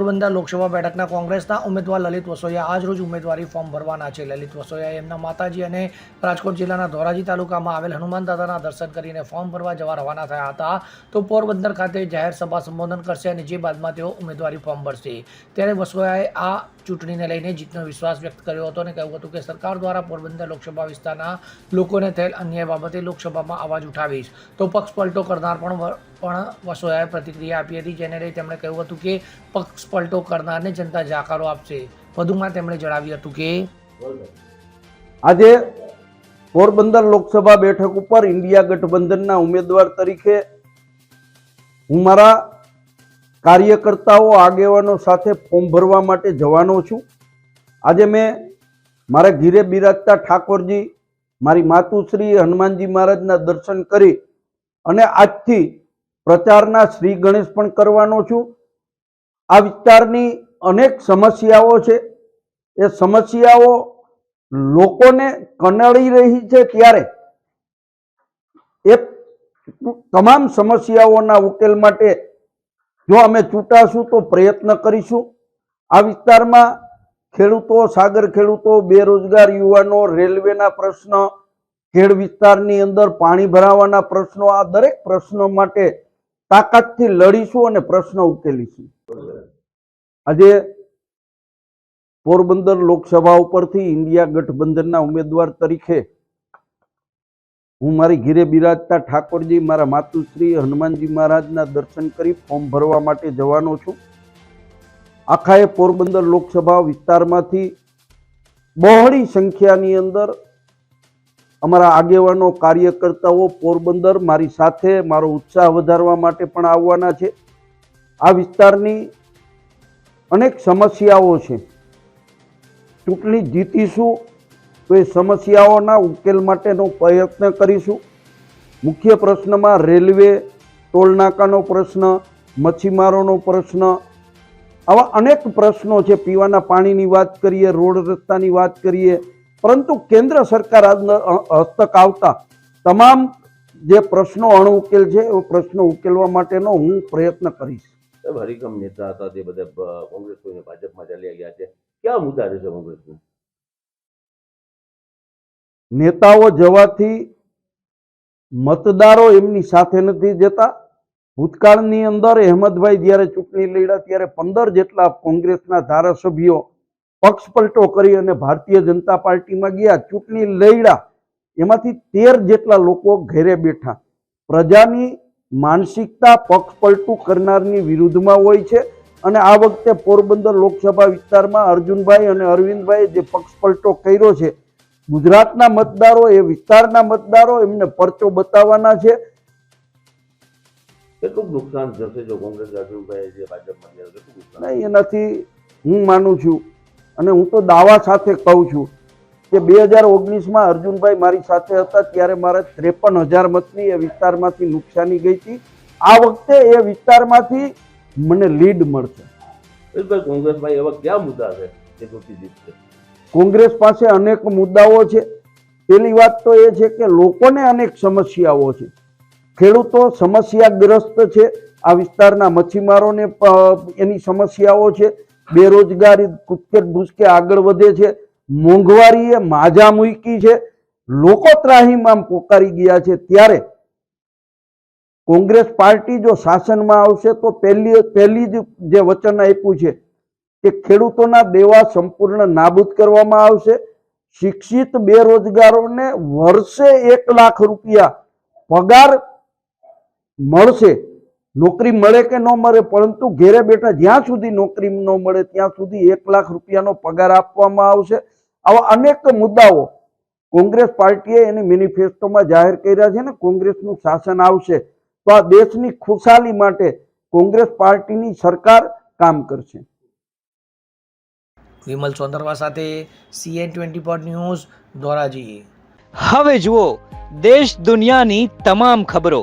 પોરબંદર લોકસભા બેઠકના કોંગ્રેસના ઉમેદવાર લલિત વસોયા આજરોજ ઉમેદવારી ફોર્મ ભરવાના છે. લલિત વસોયાએ એમના માતાજી અને રાજકોટ જિલ્લાના ધોરાજી તાલુકામાં આવેલ હનુમાન દાદાના દર્શન કરીને ફોર્મ ભરવા જવા રવાના થયા હતા. તો પોરબંદર ખાતે જાહેર સભા સંબોધન કરશે અને જે બાદમાં તેઓ ઉમેદવારી ફોર્મ ભરશે. ત્યારે વસોયાએ આ ચૂંટણીને લઈને જીતનો વિશ્વાસ વ્યક્ત કર્યો હતો અને કહ્યું હતું કે સરકાર દ્વારા પોરબંદર લોકસભા વિસ્તારના લોકોને થયેલ અન્યાય બાબતે લોકસભામાં અવાજ ઉઠાવીશ. તો પક્ષ પલટો કરનાર પણ પણ વસોયાએ પ્રતિક્રિયા આપી હતી, જેને લઈ તેમણે કહ્યું હતું કે પક્ષ પલટો કરનારને જનતા જાકારો આપશે. વધુમાં તેમણે જણાવ્યું હતું કે આજે પોરબંદર લોકસભા બેઠક ઉપર ઇન્ડિયા ગઠબંધનના ઉમેદવાર તરીકે હું મારા કાર્યકર્તાઓ, આગેવાનો સાથે ફોર્મ ભરવા માટે જવાનો છું. આજે મેં મારા ઘીરે બિરાજતા ઠાકોરજી, મારી માતુશ્રી હનુમાનજી મહારાજના દર્શન કરી અને આજથી પ્રચારના શ્રી ગણેશ પણ કરવાનો છું. આ વિસ્તારની અનેક સમસ્યાઓ છે. એ સમસ્યાઓ લોકોને કનડી રહી છે ત્યારે. એ તમામ સમસ્યાઓના ઉકેલ માટે જો અમે ચૂંટાશું તો પ્રયત્ન કરીશું. આ વિસ્તારમાં ખેડૂતો, સાગર ખેડૂતો, બેરોજગાર યુવાનો, રેલવેના પ્રશ્ન, ખેડ વિસ્તારની અંદર પાણી ભરાવાના પ્રશ્નો, આ દરેક પ્રશ્નો માટે તાકાતથી લડીશું અને પ્રશ્ન ઉકેલીશું. આજે પોરબંદર લોકસભા ઉપરથી ઇન્ડિયા ગઠબંધનના ઉમેદવાર તરીકે હું મારી ઘીરે બિરાજતા ઠાકોરજી, મારા માતુશ્રી, હનુમાનજી મહારાજના દર્શન કરી ફોર્મ ભરવા માટે જવાનો છું. આખા એ પોરબંદર લોકસભા વિસ્તારમાંથી બહોળી સંખ્યાની અંદર અમારા આગેવાનો, કાર્યકર્તાઓ, પોરબંદર મારી સાથે મારો ઉત્સાહ વધારવા માટે પણ આવવાના છે. આ વિસ્તારની અનેક સમસ્યાઓ છે. ચૂંટણી જીતીશું તો એ સમસ્યાઓના ઉકેલ માટેનો પ્રયત્ન કરીશું. મુખ્ય પ્રશ્નમાં રેલવે ટોલનાકાનો પ્રશ્ન, મચ્છીમારોનો પ્રશ્ન, આવા અનેક પ્રશ્નો છે. પીવાના પાણીની વાત કરીએ, રોડ રસ્તાની વાત કરીએ પરંતુ કેન્દ્ર સરકાર આજના હસ્તક આવતા તમામ જે પ્રશ્નો અણઉકેલ છે એ પ્રશ્નો ઉકેલવા માટેનો હું પ્રયત્ન કરીશ. હરિકમ નેતા હતા તે બધા કોંગ્રેસ છોડીને ભાજપમાં ચાલ્યા ગયા છે. ક્યાં મુદ્દા રહેશે કોંગ્રેસના નેતાઓ જવાથી મતદારો એમની સાથે નથી જતા. ભૂતકાળની અંદર અહેમદભાઈ જ્યારે ચૂંટણી લડ્યા ત્યારે પંદર જેટલા કોંગ્રેસના ધારાસભ્યો પક્ષ પલટો કરી અને ભારતીય જનતા પાર્ટીમાં ગયા ચૂંટણી લડ્યા. એમાંથી તેર જેટલા લોકો ઘેરે બેઠા. પ્રજાની માનસિકતા પક્ષ પલટું કરનારની વિરુદ્ધમાં હોય છે અને આ વખતે પોરબંદર લોકસભા વિસ્તારમાં અર્જુનભાઈ અને અરવિંદભાઈએ જે પક્ષ પલટો કર્યો છે ગુજરાતના મતદારો એ વિસ્તારના મતદારો એમને પરચો બતાવવાના છે. કેટલું નુકસાન જશે જો કોંગ્રેસ અર્જુનભાઈ જે ભાજપમાં ગયા કેટલું નુકસાન નહીં એનાથી હું માનું છું અને હું તો દાવા સાથે કહું છું કે બે હજાર ઓગણીસમાં અર્જુનભાઈ મારી સાથે હતા ત્યારે મારે ત્રેપન હજાર મતની એ વિસ્તારમાંથી નુકસાની ગઈ હતી. આ વખતે એ વિસ્તારમાંથી મને લીડ મળશે. ભાઈ કોંગ્રેસમાં એવા ક્યાં મુદ્દા છે જે કોંગ્રેસ પાસે અનેક મુદ્દાઓ છે. પેલી વાત તો એ છે કે લોકોને અનેક સમસ્યાઓ છે. ખેડૂતો સમસ્યાગ્રસ્ત છે. આ વિસ્તારના મચ્છીમારોને એની સમસ્યાઓ છે. બેરોજગારી કુદકે ભૂસકે આગળ વધે છે. મોંઘવારીએ માજા મૂકી છે. લોકો ત્રાહીમામ પોકારી ગયા છે. ત્યારે કોંગ્રેસ પાર્ટી જો શાસનમાં આવશે તો પહેલી પહેલી જ જે વચન આપ્યું છે કે ખેડૂતોના દેવા સંપૂર્ણ નાબૂદ કરવામાં આવશે. શિક્ષિત બેરોજગારોને વર્ષે એક લાખ રૂપિયા પગાર મળશે. નોકરી મળે કે ન મળે પરંતુ ઘેરે બેઠા જ્યાં સુધી નોકરી ન મળે ત્યાં સુધી એક લાખ રૂપિયાનો પગાર આપવામાં આવશે. આવા અનેક મુદ્દાઓ કોંગ્રેસ પાર્ટીએ એની મેનિફેસ્ટોમાં જાહેર કર્યા છે ને કોંગ્રેસનું શાસન આવશે તો આ દેશની ખુશાલી માટે કોંગ્રેસ પાર્ટીની સરકાર કામ કરશે. વિમલ સોંદરવા સાથે CN twenty four news Dhoraji. હવે જુઓ દેશ દુનિયાની તમામ ખબરો.